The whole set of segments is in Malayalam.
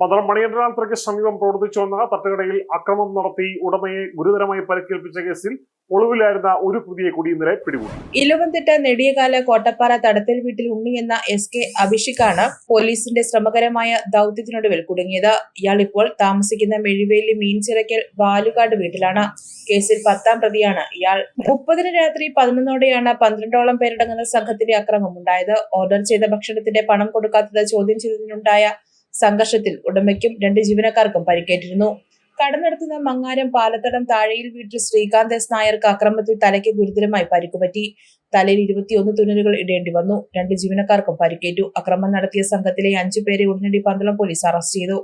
പന്തളം മണികണ്ഠനാത്രയ്ക്ക് സമീപം പ്രവർത്തിച്ചു വന്ന തട്ടുകടയിൽ അക്രമം നടത്തി ഉടമയെ ഗുരുതരമായി പരിക്കേൽപ്പിച്ച കേസിൽ ഒളിവിലായിരുന്ന ഒരു പുതിയ കൂടി ഇന്നലെ പിടികൂടി. ഇലവന്തിട്ട നെടിയകാല കോട്ടപ്പാറ തടത്തിൽ വീട്ടിൽ ഉണ്ണി എന്ന എസ് കെ അഭിഷിക്കാണ് പോലീസിന്റെ ശ്രമകരമായ ദൗത്യത്തിനൊടുവിൽ കുടുങ്ങിയത്. ഇയാൾ ഇപ്പോൾ താമസിക്കുന്ന മെഴിവേലി മീൻചിറയ്ക്കൽ വാലുകാട് വീട്ടിലാണ്. കേസിൽ പത്താം പ്രതിയാണ് ഇയാൾ. മുപ്പതിന് രാത്രി പതിനൊന്നോടെയാണ് പന്ത്രണ്ടോളം പേരടങ്ങുന്ന സംഘത്തിന്റെ അക്രമം ഉണ്ടായത്. ഓർഡർ ചെയ്ത ഭക്ഷണത്തിന്റെ പണം കൊടുക്കാത്തത് ചോദ്യം ചെയ്തതിനുണ്ടായ സംഘർഷത്തിൽ ഉടമയ്ക്കും രണ്ട് ജീവനക്കാർക്കും പരിക്കേറ്റിരുന്നു. കടന്നെടുത്തുന്ന മങ്ങാരം പാലത്തടം താഴെയിൽ വീട്ടിൽ ശ്രീകാന്ത് എസ് നായർക്ക് അക്രമത്തിൽ തലയ്ക്ക് ഗുരുതരമായി പരിക്കുപറ്റി. തലയിൽ ഇരുപത്തിയൊന്ന് തുന്നലുകൾ ഇടേണ്ടി വന്നു. രണ്ട് ജീവനക്കാർക്കും പരിക്കേറ്റു. അക്രമം നടത്തിയ സംഘത്തിലെ അഞ്ചു പേരെ ഉടനടി പന്തളം പോലീസ് അറസ്റ്റ് ചെയ്തു.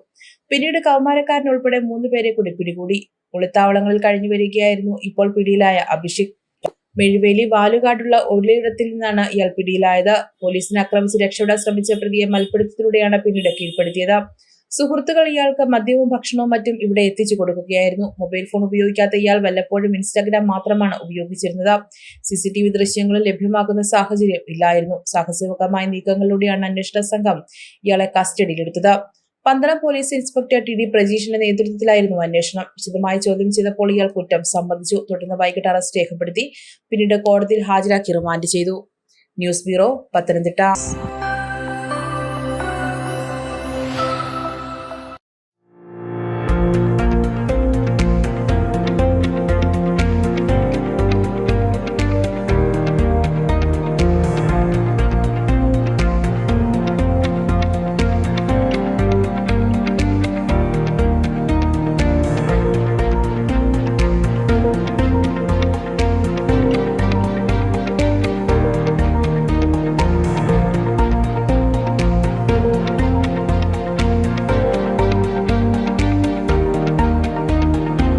പിന്നീട് കൗമാരക്കാരൻ ഉൾപ്പെടെ മൂന്ന് പേരെ കൂടി പിടികൂടി. ഒളിത്താവളങ്ങളിൽ കഴിഞ്ഞു വരികയായിരുന്നു ഇപ്പോൾ പിടിയിലായ അഭിഷേക്. മെഴുവേലി വാലുകാടുള്ള ഒരിടത്തിൽ നിന്നാണ് ഇയാൾ പിടിയിലായത്. പോലീസിനെ ആക്രമിച്ച് രക്ഷപ്പെടാൻ ശ്രമിച്ച പ്രതിയെ മൽപ്പിടുത്തത്തിലൂടെയാണ് പിന്നീട് കീഴ്പ്പെടുത്തിയത്. സുഹൃത്തുക്കൾ ഇയാൾക്ക് മദ്യവും ഭക്ഷണവും മറ്റും ഇവിടെ എത്തിച്ചു കൊടുക്കുകയായിരുന്നു. മൊബൈൽ ഫോൺ ഉപയോഗിക്കാത്ത ഇയാൾ വല്ലപ്പോഴും ഇൻസ്റ്റാഗ്രാം മാത്രമാണ് ഉപയോഗിച്ചിരുന്നത്. സി സി ടി വി ദൃശ്യങ്ങളും ലഭ്യമാക്കുന്ന സാഹചര്യം ഇല്ലായിരുന്നു. സാഹസികമായ നീക്കങ്ങളിലൂടെയാണ് അന്വേഷണ സംഘം ഇയാളെ കസ്റ്റഡിയിലെടുത്തത്. Pandalam police inspector T D പ്രജീഷിന്റെ നേതൃത്വത്തിലായിരുന്നു അന്വേഷണം. വിശദമായി ചോദ്യം ചെയ്തപ്പോൾ ഇയാൾ കുറ്റം സമ്മതിച്ചു. തുടർന്ന് വൈകിട്ട് അറസ്റ്റ് രേഖപ്പെടുത്തി. പിന്നീട് കോടതിയിൽ ഹാജരാക്കി റിമാൻഡ് ചെയ്തു. News bureau Pathanamthitta.